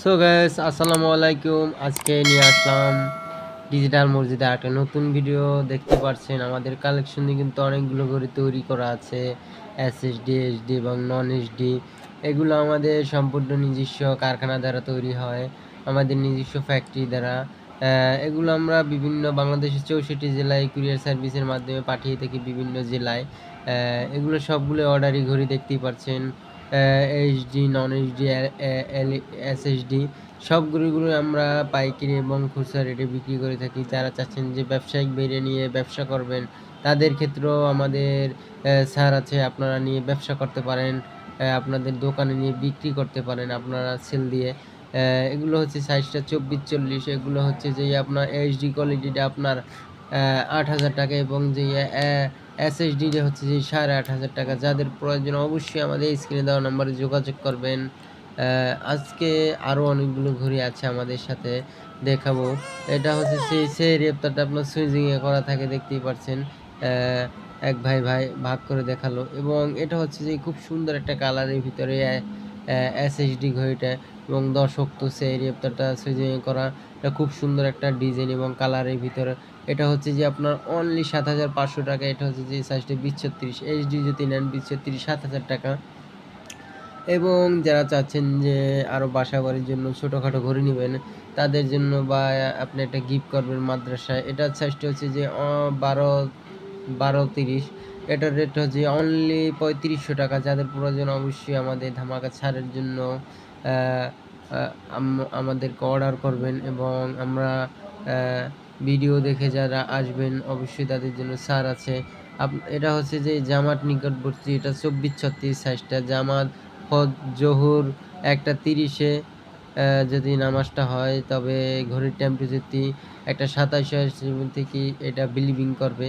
So gas আসসালামু আলাইকুম। আজকে নিয়ে আসলাম ডিজিটাল মসজিদে একটা নতুন ভিডিও দেখতে পাচ্ছেন আমাদের কালেকশনে কিন্তু অনেকগুলো করে তৈরি করা আছে। এসএসডি এইচডি এবং নন এইচডি এগুলো আমাদের সম্পূর্ণ নিজস্ব কারখানা দ্বারা তৈরি হয়, আমাদের নিজস্ব ফ্যাক্টরি দ্বারা। এগুলো আমরা বিভিন্ন বাংলাদেশের চৌষট্টি জেলায় কুরিয়ার সার্ভিসের মাধ্যমে পাঠিয়ে থাকি বিভিন্ন জেলায়। এগুলো সবগুলো অর্ডারি ঘড়ি দেখতেই পাচ্ছেন এইচডি নন এইচডি এসএসডি সব গরুগুলো আমরা পাইকারি এবং খুচরা রেটে বিক্রি করে থাকি। যারা চাচ্ছেন যে ব্যবসায়িক বেড়ে নিয়ে ব্যবসা করবেন, তাদের ক্ষেত্রেও আমাদের স্যার আছে, আপনারা নিয়ে ব্যবসা করতে পারেন আপনাদের দোকানে নিয়ে বিক্রি করতে পারেন আপনারা সেল দিয়ে। এগুলো হচ্ছে সাইজটা চব্বিশ চল্লিশ, এগুলো হচ্ছে যে আপনার এইচডি কোয়ালিটিটা আপনার আট হাজার টাকা এবং যে এসএসডি যে হচ্ছে যে সাড়ে আট হাজার টাকা। যাদের প্রয়োজন অবশ্যই আমাদের স্ক্রিনে দেওয়া নাম্বারে যোগাযোগ করবেন। আজকে আরও অনেকগুলো ঘড়ি আছে আমাদের সাথে দেখাবো। এটা হচ্ছে সেই সেই রেপ্তারটা আপনার সুইজিংয়ে করা থাকে, দেখতেই পাচ্ছেন এক ভাই ভাই ভাগ করে দেখাল। এবং এটা হচ্ছে যে খুব সুন্দর একটা কালারের ভিতরে এসএসডি ঘড়িটা এবং দর্শক তো সেই রেপটারটা সুইজিংয়ে করা এটা খুব সুন্দর একটা ডিজাইন এবং কালারের ভিতরে। এটা হচ্ছে যে আপনার অনলি সাত হাজার পাঁচশো টাকা, এটা হচ্ছে যে সাইজটা বিশ ছত্রিশ এইচডি যদি নেন বিশ সাত হাজার টাকা। এবং যারা চাচ্ছেন যে আরও বাসা বাড়ির জন্য ছোটোখাটো ঘড়ি নেবেন, তাদের জন্য বা আপনি একটা গিফট করবেন মাদ্রাসায় এটার সাইজটা হচ্ছে যে বারো বারো তিরিশ। এটার রেট হচ্ছে অনলি পঁয়ত্রিশশো টাকা, যাদের প্রয়োজন অবশ্যই আমাদের ধামাকা ছাড়ের জন্য আমাদেরকে অর্ডার করবেন এবং আমরা ভিডিও দেখে যারা আসবেন অবশ্যই তাদের জন্য ছাড় আছে। আপ- এটা হচ্ছে যে জামাত নিকটবর্তী, এটা চব্বিশ ছত্রিশ সাইজটা জামাত ফজ জহুর একটা তিরিশে যদি নামাজটা হয়, তবে ঘড়ির টেম্পারেচারটি একটা সাতাশ থেকে এটা বিলিভিং করবে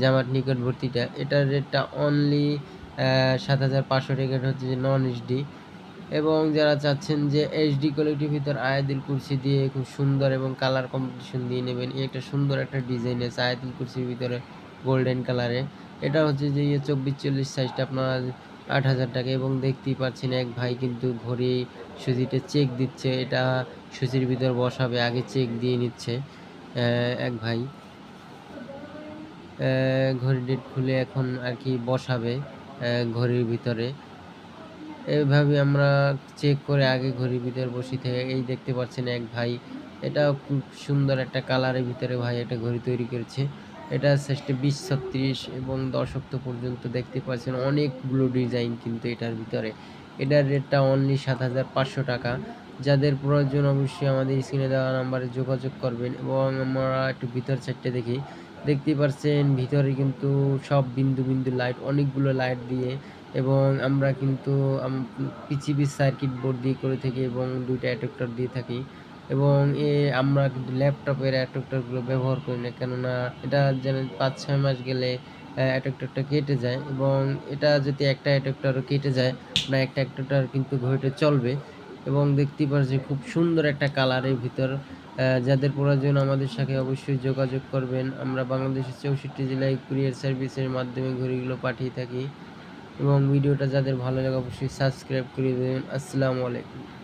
জামাত নিকটবর্তীটা। এটার রেটটা অনলি সাত হাজার পাঁচশো টাকা হচ্ছে যে নন এইচডি এবং যারা চাচ্ছেন যে এইচডি কোয়ালিটির ভিতর আয়াদিল কুরসি দিয়ে খুব সুন্দর এবং কালার কম্পিটিশন দিয়ে নেবেন একটা সুন্দর একটা ডিজাইন আছে আয়াদিল কুরসির ভিতরে গোল্ডেন কালারে এটা হচ্ছে যে ইয়ে চব্বিশ চল্লিশ সাইজটা আপনার আট হাজার টাকা এবং দেখতেই পাচ্ছেন এক ভাই কিন্তু ঘড়ি সুজিতে চেক দিচ্ছে, এটা সুজির ভিতর বসাবে, আগে চেক দিয়ে নিচ্ছে এক ভাই। ঘড়ি ডেট খুলে এখন আর কি বসাবে ঘড়ির ভিতরে। এইভাবে আমরা চেক করে আগে ঘড়ির ভিতরে বসি থেকে এই দেখতে পাচ্ছেন এক ভাই, এটা খুব সুন্দর একটা কালারের ভিতরে ভাই একটা ঘড়ি তৈরি করেছে। এটা সাইজটা বিশ, ছত্রিশ এবং দশ অক্ট পর্যন্ত দেখতে পাচ্ছেন, অনেকগুলো ডিজাইন কিন্তু এটার ভিতরে। এটার রেটটা অনলি সাত হাজার পাঁচশো টাকা। যাদের প্রয়োজন অবশ্যই আমাদের স্ক্রিনে দেওয়া নাম্বারে যোগাযোগ করবেন এবং আমরা একটু ভিতর সাইডটা দেখি। দেখতেই পাচ্ছেন, ভিতরে কিন্তু সব বিন্দু বিন্দু লাইট অনেকগুলো লাইট দিয়ে এবং আমরা কিন্তু পিচিবি সার্কিট বোর্ড দিয়ে করে থাকি এবং দুইটা অ্যাডাপ্টার দিয়ে থাকি। এবং এ আমরা কিন্তু ল্যাপটপের অ্যাডাপ্টারগুলো ব্যবহার করি না। কেননা এটা যেন পাঁচ, ছয় মাস গেলে অ্যাডাপ্টারটা কেটে যায় এবং এটা যদি একটা অ্যাডাপ্টারও কেটে যায় না একটা অ্যাডাপ্টার কিন্তু ঘড়িটা চলবে এবং দেখতে পাচ্ছি খুব সুন্দর একটা কালারের ভিতর যাদের প্রয়োজন আমাদের সাথে অবশ্যই যোগাযোগ করবেন। আমরা বাংলাদেশের চৌষট্টি জেলায় কুরিয়ার সার্ভিসের মাধ্যমে ঘড়িগুলো পাঠিয়ে থাকি এবং ভিডিওটা যাদের ভালো লাগে অবশ্যই সাবস্ক্রাইব করে দেবেন। আসসালামু আলাইকুম।